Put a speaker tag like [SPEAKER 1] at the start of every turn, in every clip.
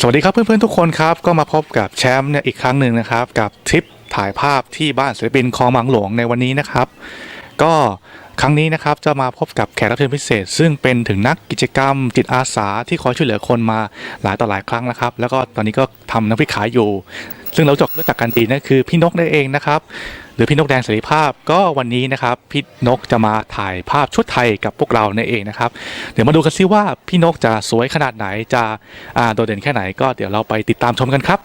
[SPEAKER 1] สวัสดีครับเพื่อนๆทุกคนครับ ก็มาพบกับแชมป์เนี่ยอีกครั้งหนึ่งนะครับ กับทริปถ่ายภาพที่บ้านศิลปินคลองบางหลวงในวันนี้นะครับ ก็ครั้งนี้นะครับจะมาพบกับแขกรับเชิญพิเศษ ซึ่งเป็นถึงนักกิจกรรมจิตอาสาที่คอยช่วยเหลือคนมาหลายต่อหลายครั้งนะครับ แล้วก็ตอนนี้ก็ทำน้ำพริกขายอยู่ ซึ่งเราจบรู้จักกันดีนั่นคือพี่นกนั่นเองนะครับ หรือพี่นกแดงเสรีภาพก็วันนี้นะครับพี่นกจะมาถ่ายภาพชุดไทยกับพวกเรานั่นเองนะครับเดี๋ยวมาดูกันซิว่าพี่นกจะสวยขนาดไหนจะโดดเด่นแค่ไหนก็เดี๋ยวเราไปติดตามชมกันครับ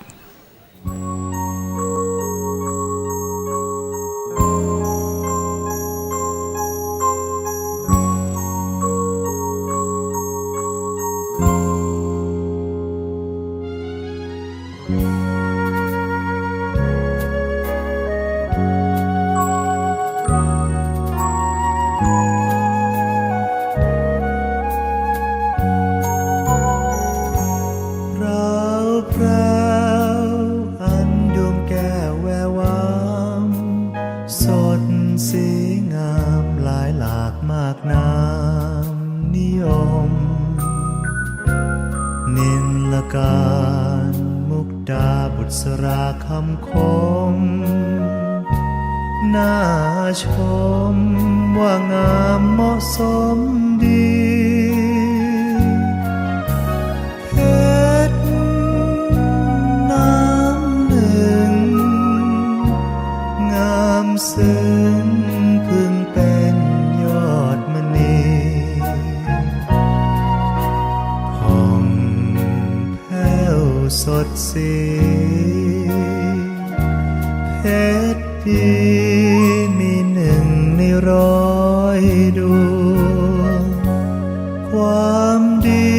[SPEAKER 2] ละการมุกดาบุษราคำคม น่าชมว่างามเหมาะสม สดสีเพชรดีมีหนึ่งในร้อยดวง ความดี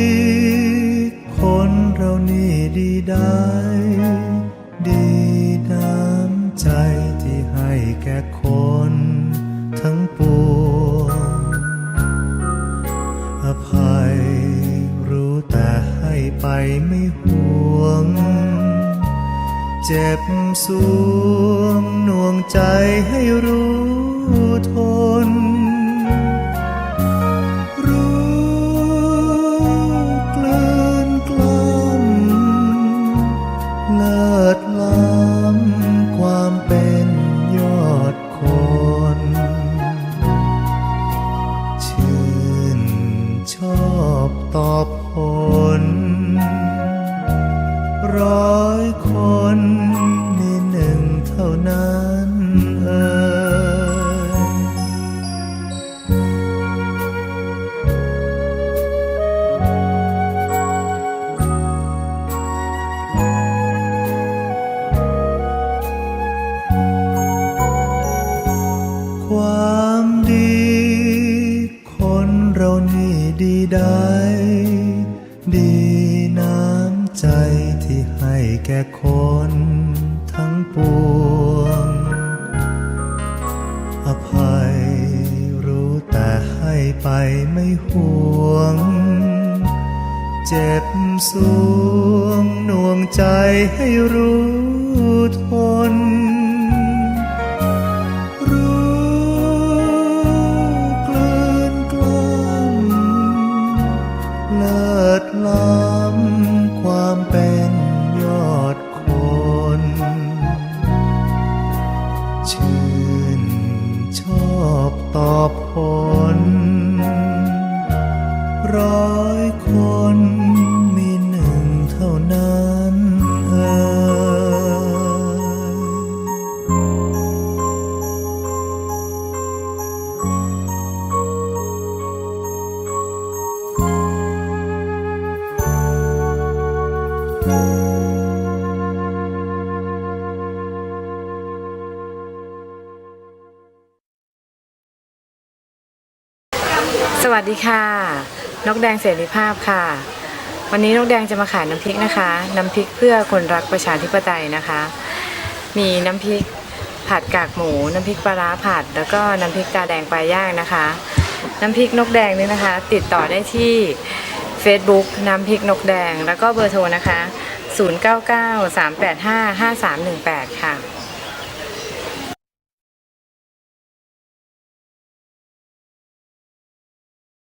[SPEAKER 2] คนเรานี่ดีได้ ดีน้ำใจที่ให้แก่คนทั้งปวง อภัยรู้แต่ให้ไปไม่ห่วง เจ็บสวงน่วงใจให้รู้ทน คนมีหนึ่งเท่านั้น ใจที่ให้แก่คนทั้งปวง อภัยรู้แต่ให้ไปไม่ห่วง เจ็บสวงน่วงใจให้รู้ ตอบผลร้อยคน
[SPEAKER 3] สวัสดีค่ะ นกแดงเสรีภาพค่ะ วันนี้นกแดงจะมาขายน้ำพริกนะคะ น้ำพริกเพื่อคนรักประชาธิปไตยนะคะ มีน้ำพริกผัดกากหมู น้ำพริกปลาร้าผัด แล้วก็น้ำพริกตาแดงปลาย่างนะคะ น้ำพริกนกแดงนี่นะคะ ติดต่อได้ที่ Facebook น้ำพริกนกแดง แล้วก็เบอร์โทรนะคะ 0993855318 ค่ะ